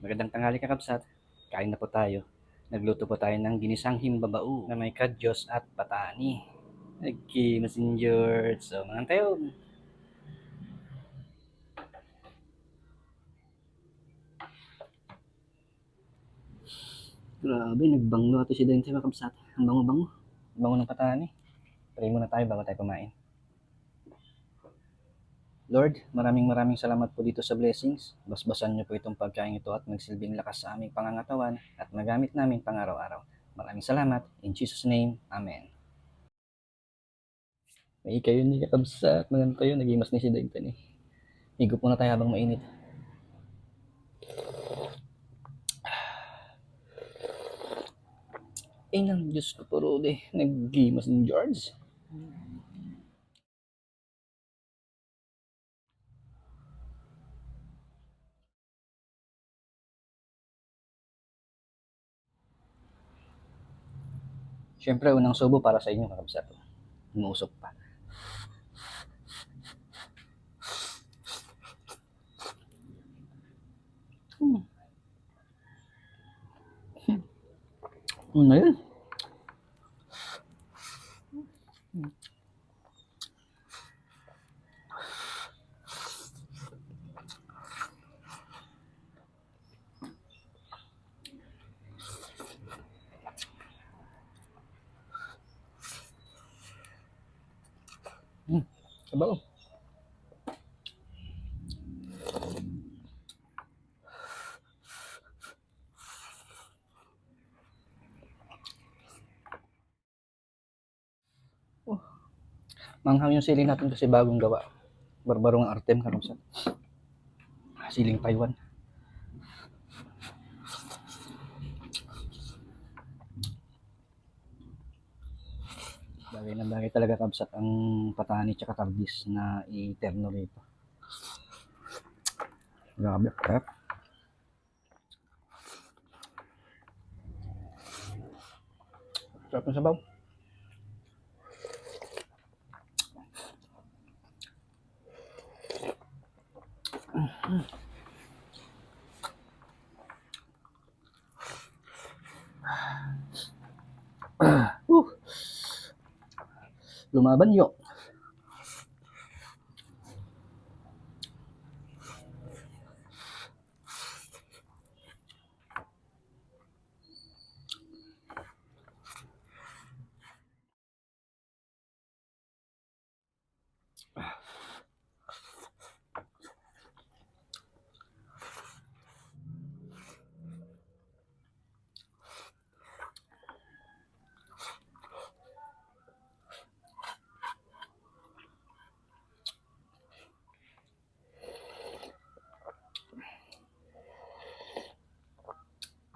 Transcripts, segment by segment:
Magandang tanghali kakabsat. Kain na po tayo. Nagluto po tayo ng ginisang himbabao na may kadyos at patani. Okay, messenger. So, mga tayo. Grabe, nagbanglo ato si Dante mga kabsat. Ang bango-bango. Ang Bango ng patani. Pray muna tayo bago tayo kumain. Lord, maraming maraming salamat po dito sa blessings. Basbasan niyo po itong pagkain ito at magsilbing lakas sa aming pangangatawan at magamit namin pang-araw-araw. Maraming salamat. In Jesus' name, Amen. May kayo ni kakabsat. Maganda tayo. Nagimas ni si Dayton eh. Higop muna tayo habang mainit. Eh, nang Diyos ko po, Rudy. Nagimas ni George. Siyempre, unang subo para sa inyo, kakabsat. Umuusok pa. Hmm. Ano na yun? Sabaw. Oh. Manghang yung siling natin kasi bagong gawa. Barbarong Artem kanong Siling Taiwan. Bagay na bagay talaga kabsat ang patani tsaka karbis na i-terno rito. Grabe, crap. Sarap ng sabaw. lumaban yun. Ah.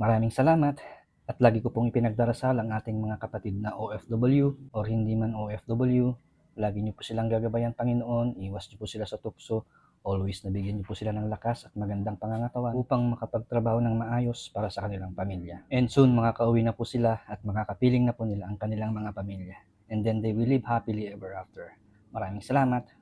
Maraming salamat at lagi ko pong ipinagdarasal ang ating mga kapatid na OFW or hindi man OFW. Lagi niyo po silang gagabayan Panginoon, iwas niyo po sila sa tukso, always nabigyan niyo po sila ng lakas at magandang pangangatawan upang makapagtrabaho ng maayos para sa kanilang pamilya. And soon makakauwi na po sila at makakapiling na po nila ang kanilang mga pamilya. And then they will live happily ever after. Maraming salamat.